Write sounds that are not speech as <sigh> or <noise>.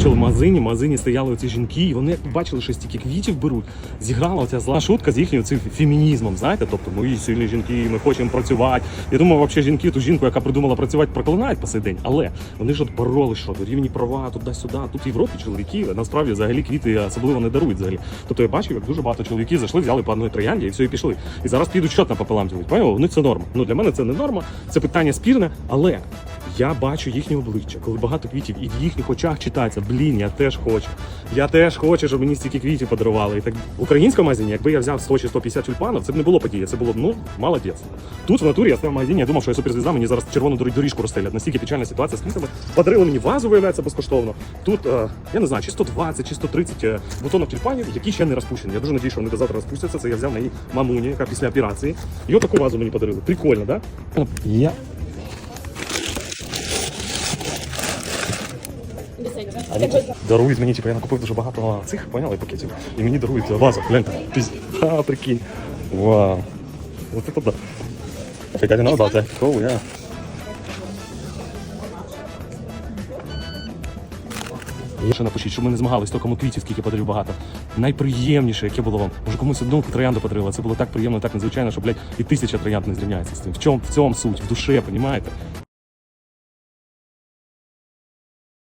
бачили в магазині, в магазині стояли оці жінки, і вони бачили, що стільки квітів беруть, зіграла оця зла шутка з їхнім цим фемінізмом. Знаєте, тобто мої сильні жінки, ми хочемо працювати. Я думаю, взагалі жінки, ту жінку, яка придумала працювати, проклинають по сей день. Але вони ж от бороли, що рівні права туди-сюди. Тут в Європі чоловіки насправді взагалі квіти особливо не дарують взагалі. Тобто я бачив, як дуже багато чоловіків зайшли, взяли по одної троянді і все, і пішли. І зараз підуть щот напополам ділить. Поняли? Ну це норма. Ну для мене це не норма, це питання спірне, але. Я бачу їхнє обличчя, коли багато квітів, і в їхніх очах читається, блін, я теж хочу. Я теж хочу, щоб мені стільки квітів подарували. І так в українському магазині, якби я взяв 100 чи 150 тюльпанів, це б не було події. Це було б ну молодець. Тут в натурі я став магазині, я думав, що я суперзвізда, мені зараз червону дорі- доріжку розстелять. Настільки печальна ситуація з квітами. Подарили мені вазу, виявляється безкоштовно. Тут е, я не знаю, чи 120, чи 130 е, бутонок тюльпанів, які ще не розпущені. Я дуже надію, що вони до завтра розпустяться. Це я взяв на її мамуні, яка після операції. І отаку вазу мені подарили. Прикольно, да? Я Дарують мені, типу, я накупив дуже багато цих, поняли, пакетів. І мені дарують вазу. Гляньте. Пізь. <laughs> А, прикинь. Вау. Вот это да. I didn't know about that. Cool. І ще напишіть, щоб ми не змагались, то квітів, скільки подарив багато. Найприємніше, яке було вам. Може комусь одну троянду подарила. Це було так приємно, так надзвичайно, що, блядь, і тисяча троянд не зрівняється з тим. В чому в цьому суть? В душе, понімаєте?